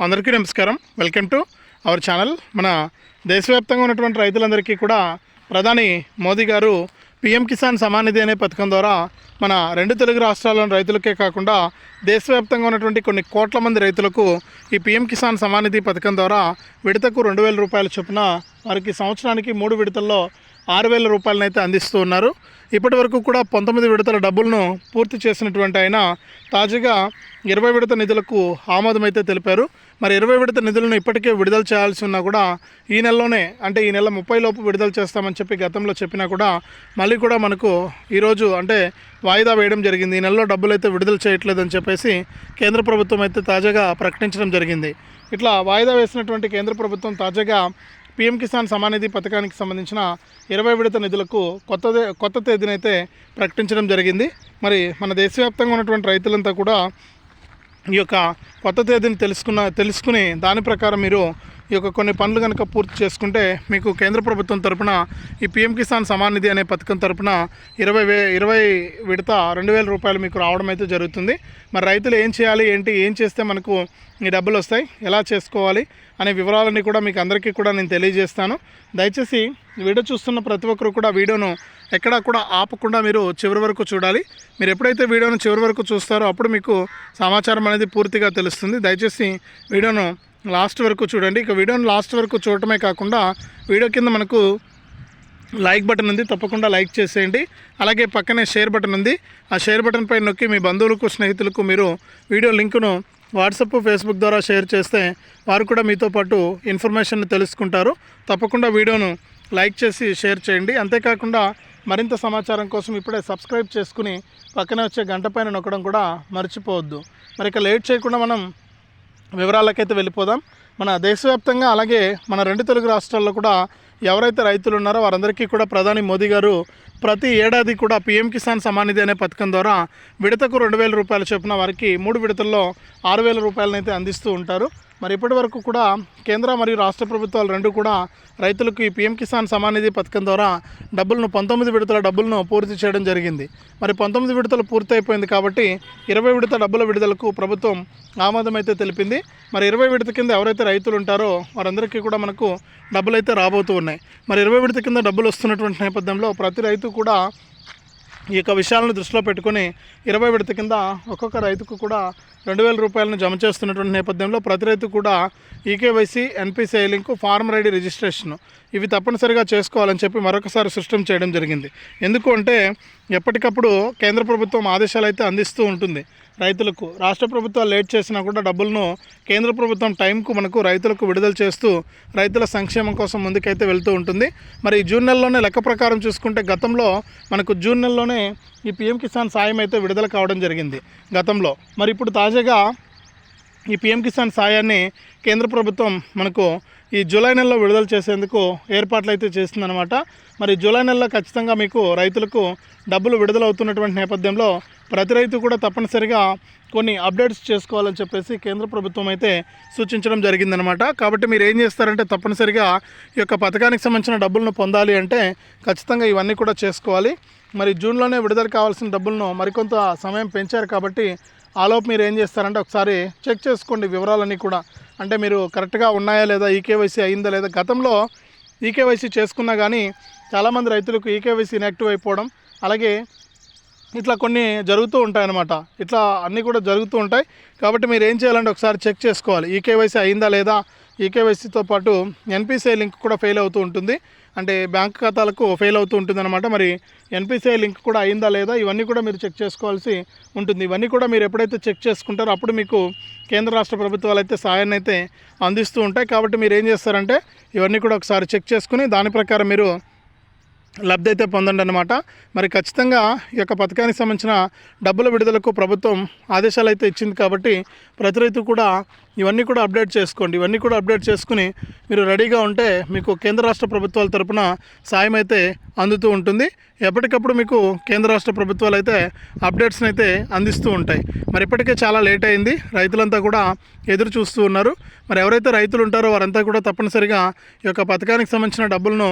అందరికీ నమస్కారం. Welcome to our channel మన దేశవ్యాప్తంగా ఉన్నటువంటి రైతులందరికీ కూడా ప్రధాని మోదీ గారు పిఎం కిసాన్ సమానిధి అనే పథకం ద్వారా మన రెండు తెలుగు రాష్ట్రాల్లోని రైతులకే కాకుండా దేశవ్యాప్తంగా ఉన్నటువంటి కొన్ని కోట్ల మంది రైతులకు ఈ పిఎం కిసాన్ సమానిధి పథకం ద్వారా విడతకు రెండు వేల రూపాయల చొప్పున వారికి సంవత్సరానికి మూడు విడతల్లో ఆరు వేల రూపాయలనైతే అందిస్తూ ఉన్నారు. ఇప్పటి వరకు కూడా పంతొమ్మిది విడతల డబ్బులను పూర్తి చేసినటువంటి ఆయన తాజాగా ఇరవై విడత నిధులకు ఆమోదమైతే తెలిపారు. మరి ఇరవై విడత నిధులను ఇప్పటికే విడుదల చేయాల్సి ఉన్నా కూడా ఈ నెలలోనే అంటే ఈ నెల ముప్పై లోపు విడుదల చేస్తామని చెప్పి గతంలో చెప్పినా కూడా మళ్ళీ కూడా మనకు ఈరోజు అంటే వాయిదా వేయడం జరిగింది. ఈ నెలలో డబ్బులు అయితే విడుదల చేయట్లేదని చెప్పేసి కేంద్ర ప్రభుత్వం అయితే తాజాగా ప్రకటించడం జరిగింది. ఇట్లా వాయిదా వేసినటువంటి కేంద్ర ప్రభుత్వం తాజాగా పీఎం కిసాన్ సమానిధి పథకానికి సంబంధించిన ఇరవై విడత నిధులకు కొత్త కొత్త తేదీనైతే ప్రకటించడం జరిగింది. మరి మన దేశవ్యాప్తంగా ఉన్నటువంటి రైతులంతా కూడా ఈ యొక్క కొత్త తేదీని తెలుసుకున్న తెలుసుకుని దాని ప్రకారం మీరు యొక్క కొన్ని పనులు కనుక పూర్తి చేసుకుంటే మీకు కేంద్ర ప్రభుత్వం తరపున ఈ పిఎం కిసాన్ సమాన్ నిధి అనే పథకం తరపున ఇరవై వే ఇరవై విడత రెండు వేల రూపాయలు మీకు రావడం అయితే జరుగుతుంది. మరి రైతులు ఏం చేయాలి ఏంటి ఏం చేస్తే మనకు ఈ డబ్బులు వస్తాయి ఎలా చేసుకోవాలి అనే వివరాలన్నీ కూడా మీకు అందరికీ కూడా నేను తెలియజేస్తాను. దయచేసి వీడియో చూస్తున్న ప్రతి ఒక్కరు కూడా వీడియోను ఎక్కడా కూడా ఆపకుండా మీరు చివరి వరకు చూడాలి. మీరు ఎప్పుడైతే వీడియోను చివరి వరకు చూస్తారో అప్పుడు మీకు సమాచారం అనేది పూర్తిగా తెలుస్తుంది. దయచేసి వీడియోను లాస్ట్ వరకు చూడండి. ఇక వీడియోను లాస్ట్ వరకు చూడటమే కాకుండా వీడియో కింద మనకు లైక్ బటన్ ఉంది. తప్పకుండా లైక్ చేసేయండి. అలాగే పక్కనే షేర్ బటన్ ఉంది. ఆ షేర్ బటన్ పైన నొక్కి మీ బంధువులకు స్నేహితులకు మీరు వీడియో లింకును వాట్సప్ ఫేస్బుక్ ద్వారా షేర్ చేస్తే వారు కూడా మీతో పాటు ఇన్ఫర్మేషన్ తెలుసుకుంటారు. తప్పకుండా వీడియోను లైక్ చేసి షేర్ చేయండి. అంతేకాకుండా మరింత సమాచారం కోసం ఇప్పుడే సబ్స్క్రైబ్ చేసుకుని పక్కనే వచ్చే గంట పైన నొక్కడం కూడా మర్చిపోవద్దు. మరి ఇక లేట్ చేయకుండా మనం వివరాలకైతే వెళ్ళిపోదాం. మన దేశవ్యాప్తంగా అలాగే మన రెండు తెలుగు రాష్ట్రాల్లో కూడా ఎవరైతే రైతులు ఉన్నారో వారందరికీ కూడా ప్రధాని మోదీ గారు ప్రతి ఏడాది కూడా పీఎం కిసాన్ సమానిధి అనే పథకం ద్వారా విడతకు రెండు వేల రూపాయలు చొప్పున వారికి మూడు విడతల్లో ఆరు వేల రూపాయలనైతే అందిస్తూ ఉంటారు. మరి ఇప్పటి వరకు కూడా కేంద్ర మరియు రాష్ట్ర ప్రభుత్వాలు రెండు కూడా రైతులకు ఈ పీఎం కిసాన్ సమానిధి పథకం ద్వారా డబ్బులను పంతొమ్మిది విడతల డబ్బులను పూర్తి చేయడం జరిగింది. మరి పంతొమ్మిది విడతలు పూర్తయిపోయింది కాబట్టి ఇరవై విడత డబ్బుల విడుదలకు ప్రభుత్వం ఆమోదం అయితే తెలిపింది. మరి ఇరవై విడత కింద ఎవరైతే రైతులు ఉంటారో వారందరికీ కూడా మనకు డబ్బులు అయితే రాబోతూ ఉన్నాయి. మరి ఇరవై విడత కింద డబ్బులు వస్తున్నటువంటి నేపథ్యంలో ప్రతి రైతు కూడా ఈ యొక్క విషయాలను దృష్టిలో పెట్టుకొని ఇరవై విడత కింద ఒక్కొక్క రైతుకు కూడా రెండు వేల రూపాయలను జమ చేస్తున్నటువంటి నేపథ్యంలో ప్రతి రైతు కూడా eKYC NPCI link farmer ID registration. ఇవి తప్పనిసరిగా చేసుకోవాలని చెప్పి మరొకసారి సృష్టం చేయడం జరిగింది. ఎందుకు అంటే ఎప్పటికప్పుడు కేంద్ర ప్రభుత్వం ఆదేశాలు అయితే అందిస్తూ ఉంటుంది. రైతులకు రాష్ట్ర ప్రభుత్వాలు లేట్ చేసినా కూడా డబ్బులను కేంద్ర ప్రభుత్వం టైంకు మనకు రైతులకు విడుదల చేస్తూ రైతుల సంక్షేమం కోసం ముందుకైతే వెళ్తూ ఉంటుంది. మరి జూన్ నెలలోనే లెక్క ప్రకారం చూసుకుంటే గతంలో మనకు జూన్ నెలలోనే ఈ పిఎం కిసాన్ సాయం అయితే విడుదల కావడం జరిగింది గతంలో. మరి ఇప్పుడు తాజాగా ఈ పిఎం కిసాన్ సాయాన్ని కేంద్ర ప్రభుత్వం మనకు ఈ జూలై నెలలో విడుదల చేసేందుకు ఏర్పాట్లు అయితే చేస్తుందన్నమాట. మరి జూలై నెలలో ఖచ్చితంగా మీకు రైతులకు డబ్బులు విడుదలవుతున్నటువంటి నేపథ్యంలో ప్రతి రైతు కూడా తప్పనిసరిగా కొన్ని అప్డేట్స్ చేసుకోవాలని చెప్పేసి కేంద్ర ప్రభుత్వం అయితే సూచించడం జరిగిందనమాట కాబట్టి మీరు ఏం చేస్తారంటే తప్పనిసరిగా ఈ యొక్క పథకానికి సంబంధించిన డబ్బులను పొందాలి అంటే ఖచ్చితంగా ఇవన్నీ కూడా చేసుకోవాలి. మరి జూన్లోనే విడుదల కావాల్సిన డబ్బులను మరికొంత సమయం పెంచారు కాబట్టి ఆలోపు మీరు ఏం చేస్తారంటే ఒకసారి చెక్ చేసుకోండి వివరాలన్నీ కూడా. అంటే మీరు కరెక్ట్గా ఉన్నాయా లేదా ఈకేవైసీ అయిందా లేదా? గతంలో ఈకేవైసీ చేసుకున్నా కానీ చాలామంది రైతులకు ఈకేవైసీ ఇన్యాక్టివ్ అయిపోవడం అలాగే ఇట్లా కొన్ని జరుగుతూ ఉంటాయన్నమాట. ఇట్లా అన్నీ కూడా జరుగుతూ ఉంటాయి. కాబట్టి మీరు ఏం చేయాలంటే ఒకసారి చెక్ చేసుకోవాలి. ఈకేవైసీ అయిందా లేదా? ఈకేవైసీతో పాటు ఎన్పిసిఐ లింక్ కూడా ఫెయిల్ అవుతూ ఉంటుంది. అంటే బ్యాంక్ ఖాతాలకు ఫెయిల్ అవుతూ ఉంటుంది అనమాట మరి ఎన్పిసిఐ లింక్ కూడా అయిందా లేదా ఇవన్నీ కూడా మీరు చెక్ చేసుకోవాల్సి ఉంటుంది. ఇవన్నీ కూడా మీరు ఎప్పుడైతే చెక్ చేసుకుంటారో అప్పుడు మీకు కేంద్ర రాష్ట్ర ప్రభుత్వాలు అయితే సాయాన్ని అయితే అందిస్తూ ఉంటాయి. కాబట్టి మీరు ఏం చేస్తారంటే ఇవన్నీ కూడా ఒకసారి చెక్ చేసుకుని దాని ప్రకారం మీరు లబ్ధి అయితే పొందండి అనమాట మరి ఖచ్చితంగా ఈ యొక్క పథకానికి సంబంధించిన డబ్బుల విడుదలకు ప్రభుత్వం ఆదేశాలు అయితే ఇచ్చింది కాబట్టి ప్రతి రైతు కూడా ఇవన్నీ కూడా అప్డేట్ చేసుకోండి. ఇవన్నీ కూడా అప్డేట్ చేసుకుని మీరు రెడీగా ఉంటే మీకు కేంద్ర రాష్ట్ర ప్రభుత్వాల తరపున సాయం అయితే అందుతూ ఉంటుంది. ఎప్పటికప్పుడు మీకు కేంద్ర రాష్ట్ర ప్రభుత్వాలు అయితే అప్డేట్స్ని అయితే అందిస్తూ ఉంటాయి. మరి ఇప్పటికే చాలా లేట్ అయింది. రైతులంతా కూడా ఎదురు చూస్తూ ఉన్నారు. మరి ఎవరైతే రైతులు ఉంటారో వారంతా కూడా తప్పనిసరిగా ఈ యొక్క పథకానికి సంబంధించిన డబ్బులను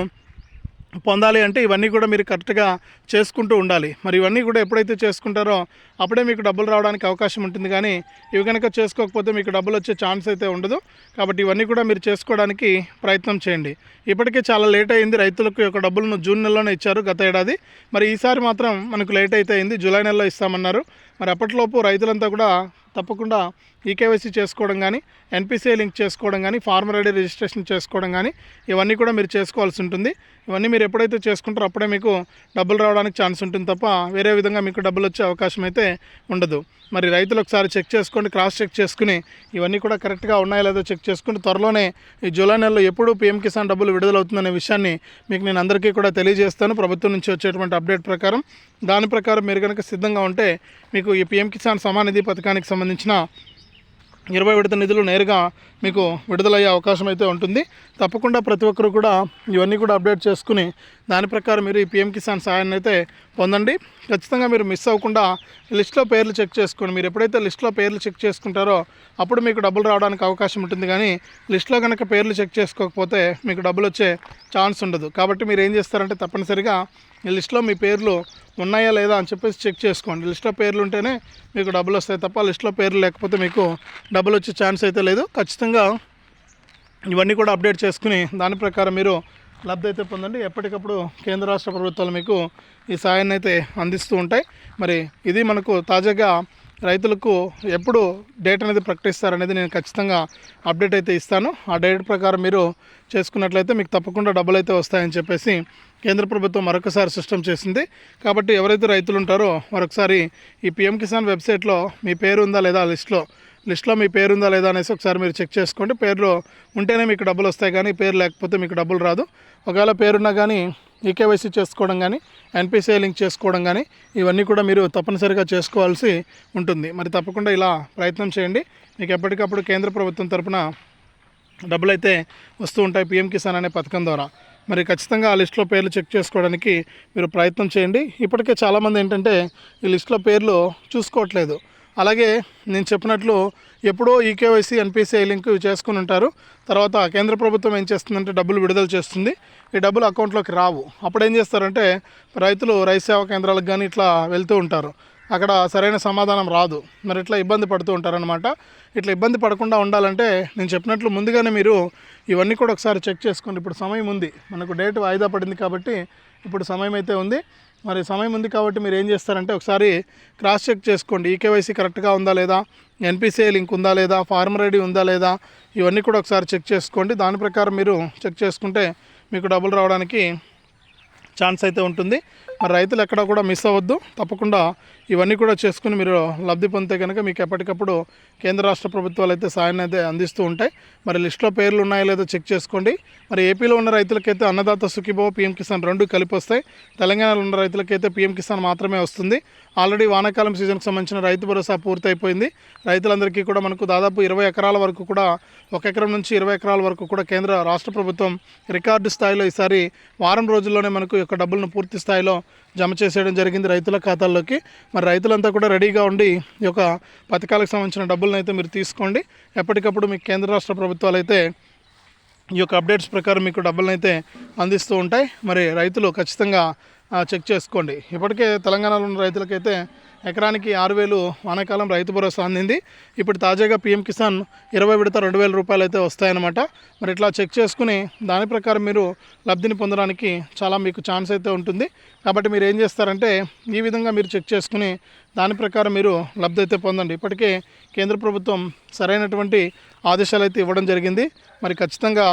పొందాలి అంటే ఇవన్నీ కూడా మీరు కరెక్ట్గా చేసుకుంటూ ఉండాలి. మరి ఇవన్నీ కూడా ఎప్పుడైతే చేసుకుంటారో అప్పుడే మీకు డబ్బులు రావడానికి అవకాశం ఉంటుంది. కానీ ఇవి కనుక చేసుకోకపోతే మీకు డబ్బులు వచ్చే ఛాన్స్ అయితే ఉండదు. కాబట్టి ఇవన్నీ కూడా మీరు చేసుకోవడానికి ప్రయత్నం చేయండి. ఇప్పటికే చాలా లేట్ అయింది. రైతులకు యొక్క డబ్బులను జూన్ నెలలోనే ఇచ్చారు గత ఏడాది. మరి ఈసారి మాత్రం మనకు లేట్ అయితే అయింది. జూలై నెలలో ఇస్తామన్నారు. మరి అప్పట్లోపు రైతులంతా కూడా తప్పకుండా ఈకేవైసీ చేసుకోవడం కానీ ఎన్పిసిఐ లింక్ చేసుకోవడం కానీ ఫార్మర్ ఐడి రిజిస్ట్రేషన్ చేసుకోవడం కానీ ఇవన్నీ కూడా మీరు చేసుకోవాల్సి ఉంటుంది. ఇవన్నీ మీరు ఎప్పుడైతే చేసుకుంటారో అప్పుడే మీకు డబ్బులు రావడానికి ఛాన్స్ ఉంటుంది తప్ప వేరే విధంగా మీకు డబ్బులు వచ్చే అవకాశం అయితే ఉండదు. మరి రైతులు ఒకసారి చెక్ చేసుకోండి క్రాస్ చెక్ చేసుకుని ఇవన్నీ కూడా కరెక్ట్గా ఉన్నాయో లేదో చెక్ చేసుకుని త్వరలోనే ఈ జూలై నెలలో ఎప్పుడు పీఎం కిసాన్ డబ్బులు విడుదలవుతుందనే విషయాన్ని మీకు నేను అందరికీ కూడా తెలియజేస్తాను. ప్రభుత్వం నుంచి వచ్చేటువంటి అప్డేట్ ప్రకారం దాని ప్రకారం మీరు కనుక సిద్ధంగా ఉంటే మీకు ఈ పీఎం కిసాన్ సమానిధి పథకానికి సంబంధించిన ఇరవై విడత నిధులు నేరుగా మీకు విడుదలయ్యే అవకాశం అయితే ఉంటుంది. తప్పకుండా ప్రతి ఒక్కరు కూడా ఇవన్నీ కూడా అప్డేట్ చేసుకుని దాని ప్రకారం మీరు ఈ పిఎం కిసాన్ సహాయాన్ని అయితే పొందండి. ఖచ్చితంగా మీరు మిస్ అవ్వకుండా లిస్ట్లో పేర్లు చెక్ చేసుకోండి మీరు ఎప్పుడైతే లిస్ట్లో పేర్లు చెక్ చేసుకుంటారో అప్పుడు మీకు డబ్బులు రావడానికి అవకాశం ఉంటుంది. కానీ లిస్ట్లో కనుక పేర్లు చెక్ చేసుకోకపోతే మీకు డబ్బులు వచ్చే ఛాన్స్ ఉండదు. కాబట్టి మీరు ఏం చేస్తారంటే తప్పనిసరిగా ఈ లిస్ట్లో మీ పేర్లు ఉన్నాయా లేదా అని చెప్పేసి చెక్ చేసుకోండి. లిస్ట్లో పేర్లు ఉంటేనే మీకు డబ్బులు వస్తాయి తప్ప లిస్ట్లో పేర్లు లేకపోతే మీకు డబ్బులు వచ్చే ఛాన్స్ అయితే లేదు. ఖచ్చితంగా ఇవన్నీ కూడా అప్డేట్ చేసుకుని దాని ప్రకారం మీరు లబ్ధి అయితే పొందండి. ఎప్పటికప్పుడు కేంద్ర రాష్ట్ర ప్రభుత్వాలు మీకు ఈ సాయాన్ని అయితే అందిస్తూ ఉంటాయి. మరి ఇది మనకు తాజాగా రైతులకు ఎప్పుడు డేట్ అనేది ప్రకటిస్తారనేది నేను ఖచ్చితంగా అప్డేట్ అయితే ఇస్తాను. ఆ డేట్ ప్రకారం మీరు చేసుకున్నట్లయితే మీకు తప్పకుండా డబ్బులు అయితే వస్తాయని చెప్పేసి కేంద్ర ప్రభుత్వం మరొకసారి సిస్టమ్ చేసింది. కాబట్టి ఎవరైతే రైతులు ఉంటారో మరొకసారి ఈ పిఎం కిసాన్ వెబ్సైట్లో మీ పేరు ఉందా లేదా లిస్ట్లో లిస్ట్లో మీ పేరు ఉందా లేదా అనేసి ఒకసారి మీరు చెక్ చేసుకోండి. పేరులో ఉంటేనే మీకు డబ్బులు వస్తాయి కానీ పేరు లేకపోతే మీకు డబ్బులు రాదు. ఒకవేళ పేరున్నా కానీ ఈకేవైసీ చేసుకోవడం కానీ ఎన్పిసిఐ లింక్ చేసుకోవడం కానీ ఇవన్నీ కూడా మీరు తప్పనిసరిగా చేసుకోవాల్సి ఉంటుంది. మరి తప్పకుండా ఇలా ప్రయత్నం చేయండి. మీకు ఎప్పటికప్పుడు కేంద్ర ప్రభుత్వం తరఫున డబ్బులు అయితే వస్తూ ఉంటాయి పిఎం కిసాన్ అనే పథకం ద్వారా. మరి ఖచ్చితంగా ఆ లిస్ట్లో పేర్లు చెక్ చేసుకోవడానికి మీరు ప్రయత్నం చేయండి. ఇప్పటికే చాలామంది ఏంటంటే ఈ లిస్ట్లో పేర్లు చూసుకోవట్లేదు. అలాగే నేను చెప్పినట్లు ఎప్పుడో ఈకేవైసీ ఎన్పిసిఐ లింక్ చేసుకుని ఉంటారు. తర్వాత కేంద్ర ప్రభుత్వం ఏం చేస్తుందంటే డబ్బులు విడుదల చేస్తుంది. ఈ డబ్బులు అకౌంట్లోకి రావు. అప్పుడు ఏం చేస్తారంటే రైతులు రైతు సేవా కేంద్రాలకు కానీ ఇట్లా వెళ్తూ ఉంటారు. అక్కడ సరైన సమాధానం రాదు. మరి ఇట్లా ఇబ్బంది పడుతూ ఉంటారనమాట ఇట్లా ఇబ్బంది పడకుండా ఉండాలంటే నేను చెప్పినట్లు ముందుగానే మీరు ఇవన్నీ కూడా ఒకసారి చెక్ చేసుకోండి ఇప్పుడు సమయం ఉంది. మనకు డేట్ వాయిదా పడింది కాబట్టి ఇప్పుడు సమయం అయితే ఉంది. మరి సమయం ఉంది కాబట్టి మీరు ఏం చేస్తారంటే ఒకసారి క్రాస్ చెక్ చేసుకోండి. ఈకేవైసీ కరెక్ట్గా ఉందా లేదా? ఎన్పిసిఐ లింక్ ఉందా లేదా? ఫార్మర్ ఐడి ఉందా లేదా? ఇవన్నీ కూడా ఒకసారి చెక్ చేసుకోండి. దాని ప్రకారం మీరు చెక్ చేసుకుంటే మీకు డబ్బులు రావడానికి ఛాన్స్ అయితే ఉంటుంది. మరి రైతులు ఎక్కడ కూడా మిస్ అవ్వద్దు. తప్పకుండా ఇవన్నీ కూడా చేసుకుని మీరు లబ్ధి పొందితే కనుక మీకు ఎప్పటికప్పుడు కేంద్ర రాష్ట్ర ప్రభుత్వాలు అయితే సాయాన్ని అయితే అందిస్తూ ఉంటాయి. మరి లిస్ట్లో పేర్లు ఉన్నాయో లేదో చెక్ చేసుకోండి. మరి ఏపీలో ఉన్న రైతులకైతే అన్నదాత సుఖీభవ పీఎం కిసాన్ రెండు కలిపి వస్తాయి. తెలంగాణలో ఉన్న రైతులకైతే పీఎం కిసాన్ మాత్రమే వస్తుంది. ఆల్రెడీ వానాకాలం సీజన్కి సంబంధించిన రైతు భరోసా పూర్తయిపోయింది. రైతులందరికీ కూడా మనకు దాదాపు ఇరవై ఎకరాల వరకు కూడా ఒక ఎకరం నుంచి ఇరవై ఎకరాల వరకు కూడా కేంద్ర రాష్ట్ర ప్రభుత్వం రికార్డు స్థాయిలో ఈసారి వారం రోజుల్లోనే మనకు యొక్క డబ్బులను పూర్తి స్థాయిలో జమ చేసేయడం జరిగింది రైతుల ఖాతాల్లోకి. మరి రైతులంతా కూడా రెడీగా ఉండి ఈ యొక్క పథకాలకు సంబంధించిన డబ్బులను అయితే మీరు తీసుకోండి. ఎప్పటికప్పుడు మీకు కేంద్ర రాష్ట్ర ప్రభుత్వాలు అయితే ఈ యొక్క అప్డేట్స్ ప్రకారం మీకు డబ్బులను అయితే అందిస్తూ ఉంటాయి. మరి రైతులు ఖచ్చితంగా చెక్ చేసుకోండి. ఇప్పటికే తెలంగాణలో ఉన్న రైతులకైతే ఎకరానికి ఆరు వేలు వానాకాలం రైతు భరోసా అందింది. ఇప్పుడు తాజాగా పీఎం కిసాన్ ఇరవై విడత రెండు వేల రూపాయలు అయితే వస్తాయన్నమాట. మరి ఇట్లా చెక్ చేసుకుని దాని ప్రకారం మీరు లబ్ధిని పొందడానికి చాలా మీకు ఛాన్స్ అయితే ఉంటుంది. కాబట్టి మీరు ఏం చేస్తారంటే ఈ విధంగా మీరు చెక్ చేసుకుని దాని ప్రకారం మీరు లబ్ధి అయితే పొందండి. ఇప్పటికే కేంద్ర ప్రభుత్వం సరైనటువంటి ఆదేశాలు అయితే ఇవ్వడం జరిగింది. మరి ఖచ్చితంగా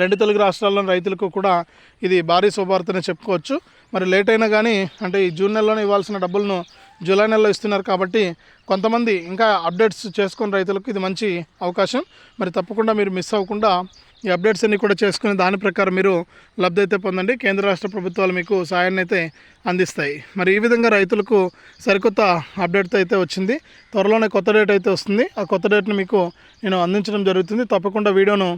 రెండు తెలుగు రాష్ట్రాల్లోని రైతులకు కూడా ఇది భారీ శుభార్తనే చెప్పుకోవచ్చు. మరి లేట్ అయినా కానీ అంటే ఈ జూన్ నెలలోనే ఇవ్వాల్సిన డబ్బులను జూలై నెలలో ఇస్తున్నారు కాబట్టి కొంతమంది ఇంకా అప్డేట్స్ చేసుకుని రైతులకు ఇది మంచి అవకాశం. మరి తప్పకుండా మీరు మిస్ అవ్వకుండా ఈ అప్డేట్స్ అన్ని కూడా చేసుకుని దాని ప్రకారం మీరు లబ్ధి అయితే పొందండి. కేంద్ర రాష్ట్ర ప్రభుత్వాలు మీకు సాయాన్ని అయితే అందిస్తాయి. మరి ఈ విధంగా రైతులకు సరికొత్త అప్డేట్ అయితే వచ్చింది. త్వరలోనే కొత్త డేట్ అయితే వస్తుంది. ఆ కొత్త డేట్ని మీకు నేను అందించడం జరుగుతుంది. తప్పకుండా వీడియోను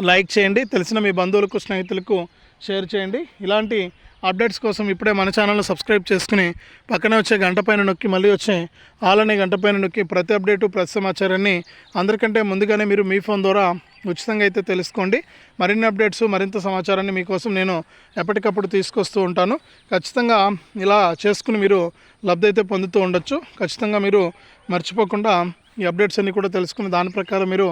లైక్ చేయండి తెలిసిన మీ బంధువులకు స్నేహితులకు షేర్ చేయండి. ఇలాంటి అప్డేట్స్ కోసం ఇప్పుడే మన ఛానల్ను సబ్స్క్రైబ్ చేసుకుని పక్కనే వచ్చే గంట పైన నొక్కి మళ్ళీ వచ్చే ఆలనే గంట పైన నొక్కి ప్రతి అప్డేటు ప్రతి సమాచారాన్ని అందరికంటే ముందుగానే మీరు మీ ఫోన్ ద్వారా ఉచితంగా అయితే తెలుసుకోండి. మరిన్ని అప్డేట్స్ మరింత సమాచారాన్ని మీకోసం నేను ఎప్పటికప్పుడు తీసుకొస్తూ ఉంటాను. ఖచ్చితంగా ఇలా చేసుకుని మీరు లబ్ధి అయితే పొందుతూ ఉండొచ్చు. ఖచ్చితంగా మీరు మర్చిపోకుండా ఈ అప్డేట్స్ అన్నీ కూడా తెలుసుకుని దాని ప్రకారం మీరు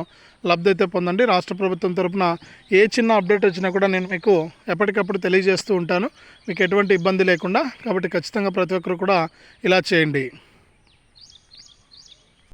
లబ్ధి అయితే పొందండి. రాష్ట్ర ప్రభుత్వం తరఫున ఏ చిన్న అప్డేట్ వచ్చినా కూడా నేను మీకు ఎప్పటికప్పుడు తెలియజేస్తూ ఉంటాను. మీకు ఎటువంటి ఇబ్బంది లేకుండా. కాబట్టి ఖచ్చితంగా ప్రతి ఒక్కరు కూడా ఇలా చేయండి.